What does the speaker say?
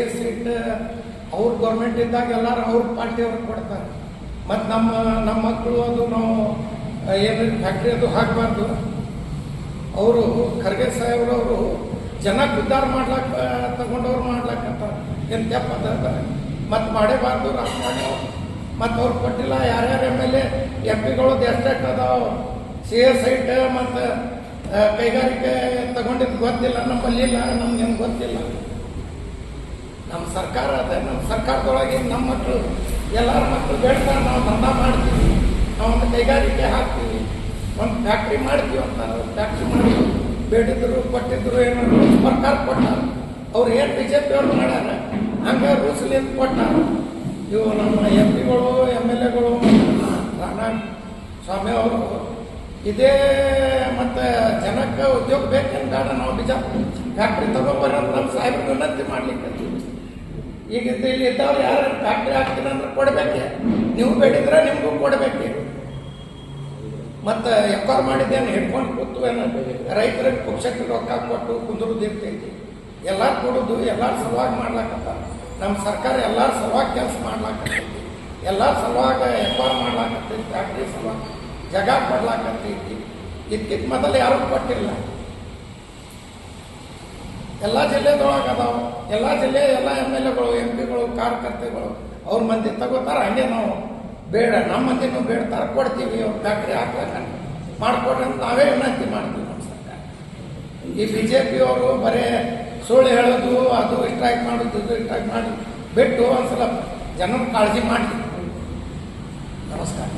S seat ಅವ್ರ government ಇದ್ದಾಗ ಎಲ್ಲರೂ ಅವ್ರ ಪಾರ್ಟಿಯವ್ರಿಗೆ ಕೊಡ್ತಾರೆ. ಮತ್ತು ನಮ್ಮ ನಮ್ಮ ಮಕ್ಕಳು ಅದು ನಾವು ಏನು ಫ್ಯಾಕ್ಟ್ರಿ ಅದು ಹಾಕಬಾರ್ದು. ಅವರು ಖರ್ಗೆ ಸಾಹೇಬ್ರವರು ಜನಕ್ಕೆ ಉದ್ಧಾರ ಮಾಡ್ಲಾಕ ತಗೊಂಡವ್ರು ಮಾಡ್ಲಾಕಂತ ಏನು ತೆಪ್ಪ ಮತ್ತು ಮಾಡೇಬಾರ್ದು ರಾಜಕಾರಣಿ ಮತ್ತು ಅವ್ರು ಕೊಟ್ಟಿಲ್ಲ, ಯಾರ್ಯಾರು ಎಂ ಎಲ್ ಎ ಎಂ ಪಿಗಳದ್ದು ಎಷ್ಟೆಷ್ಟು ಅದಾವ. ಸಿ ಎಸ್ ಐಟ್ ಮತ್ತು ಕೈಗಾರಿಕೆ ತಗೊಂಡಿದ್ದು ಗೊತ್ತಿಲ್ಲ, ನಮ್ಮಲ್ಲಿ ಇಲ್ಲ ನಮ್ಗೇನು ಗೊತ್ತಿಲ್ಲ. ನಮ್ಮ ಸರ್ಕಾರ ಅದ, ನಮ್ಮ ಸರ್ಕಾರದೊಳಗೆ ನಮ್ಮ ಮಕ್ಕಳು ಎಲ್ಲರ ಮಕ್ಕಳು ಬೇಡ್ತಾರೆ, ನಾವು ದಂಧ ಮಾಡ್ತೀವಿ, ನಾವು ಕೈಗಾರಿಕೆ ಹಾಕ್ತೀವಿ, ಒಂದು ಫ್ಯಾಕ್ಟ್ರಿ ಮಾಡ್ತೀವಿ ಅಂತಾರೆ ಫ್ಯಾಕ್ಟ್ರಿ ಮಾಡಿ, ಬೇಡಿದ್ರು, ಕೊಟ್ಟಿದ್ರು, ಏನೋ ಸರ್ಕಾರ ಕೊಟ್ಟಾರ. ಅವ್ರು ಏನು ಬಿ ಜೆ ಪಿ ಅವ್ರು ಮಾಡ್ಯಾರ, ಹಂಗೆ ರೂಲ್ಸ್ಲಿಂದ ಕೊಟ್ಟಾರ. ಇವು ನಮ್ಮ ಎಂ ಪಿಗಳು ಎಂ ಎಲ್ ಎಗಳು ಸ್ವಾಮಿ ಅವರು, ಇದೇ ಜನಕ್ಕೆ ಉದ್ಯೋಗ ಬೇಕಂತ ನಾವು ಬಿಜಾ ಫ್ಯಾಕ್ಟ್ರಿ ತಗೊಂಬರ ನಮ್ಮ ಸಾಹೇಬ್ರ ವಿನಂತಿ ಮಾಡ್ಲಿಕ್ಕೆ ಈಗ ಇಲ್ಲಿ ಇದ್ದವ್ರು ಯಾರು ಫ್ಯಾಕ್ಟ್ರಿ ಹಾಕ್ತೀನಿ ಅಂದ್ರೆ ಕೊಡ್ಬೇಕೆ? ನೀವು ಬೇಡಿದ್ರೆ ನಿಮಗೂ ಕೊಡಬೇಕೆ? ಮತ್ತು ಎಕ್ವರ್ ಮಾಡಿದ್ದೇನು ಹಿಡ್ಕೊಂಡು ಕೂತು ಏನೋ ರೈತರಿಗೆ ಪಕ್ಷಕ್ಕೆ ರೊಕ್ಕ ಕೊಟ್ಟು ಎಲ್ಲರೂ ಎಲ್ಲಾರು ಕೊಡೋದು, ಎಲ್ಲರ ಸಲುವಾಗಿ ಮಾಡ್ಲಾಕತ್ತ. ನಮ್ಮ ಸರ್ಕಾರ ಎಲ್ಲರ ಸಲುವಾಗಿ ಕೆಲಸ ಮಾಡ್ಲಾಕತ್ತೈತಿ ಎಲ್ಲರ ಸಲುವಾಗ ವ್ಯಾಪಾರ ಮಾಡ್ಲಾಕತ್ತೈತಿ ಫ್ಯಾಕ್ಟ್ರಿ ಸಲುವಾಗಿ ಜಗ ಕೊಡ್ಲಾಕತ್ತೈತಿ ಇದಕ್ಕಿಂತ ಮೊದಲು ಯಾರೂ ಕೊಟ್ಟಿಲ್ಲ. ಎಲ್ಲ ಜಿಲ್ಲೆದೊಳಗೆ ಅದಾವ. ಎಲ್ಲ ಜಿಲ್ಲೆ ಎಲ್ಲ ಎಂ ಎಲ್ ಎಗಳು, ಎಂ ಪಿಗಳು, ಕಾರ್ಯಕರ್ತೆಗಳು, ಅವ್ರ ಮಂದಿ ತಗೋತಾರ, ಹಂಗೆ ನಾವು ಬೇಡ ನಮ್ಮ ಮಂದಿನೂ ಬೇಡ್ತಾರೆ, ಕೊಡ್ತೀವಿ, ಅವ್ರ ಫ್ಯಾಕ್ಟ್ರಿ ಹಾಕ್ಲಕ್ಕ ಮಾಡ್ಕೊಡ್ರಿ ಅಂತ ನಾವೇ ವಿನಂತಿ ಮಾಡ್ತೀವಿ ನಮ್ಮ ಸರ್ಕಾರ. ಈ ಬಿ ಜೆ ಪಿಯವರು ಬರೇ ಸುಳ್ಳು ಹೇಳೋದು, ಅದು ಸ್ಟ್ರೈಕ್ ಮಾಡೋದು, ಇದು ಸ್ಟ್ರೈಕ್ ಮಾಡಿ ಬಿಟ್ಟು ಒಂದ್ಸಲ ಜನರ ಕಾಳಜಿ ಮಾಡಿ ನಮಸ್ಕಾರ.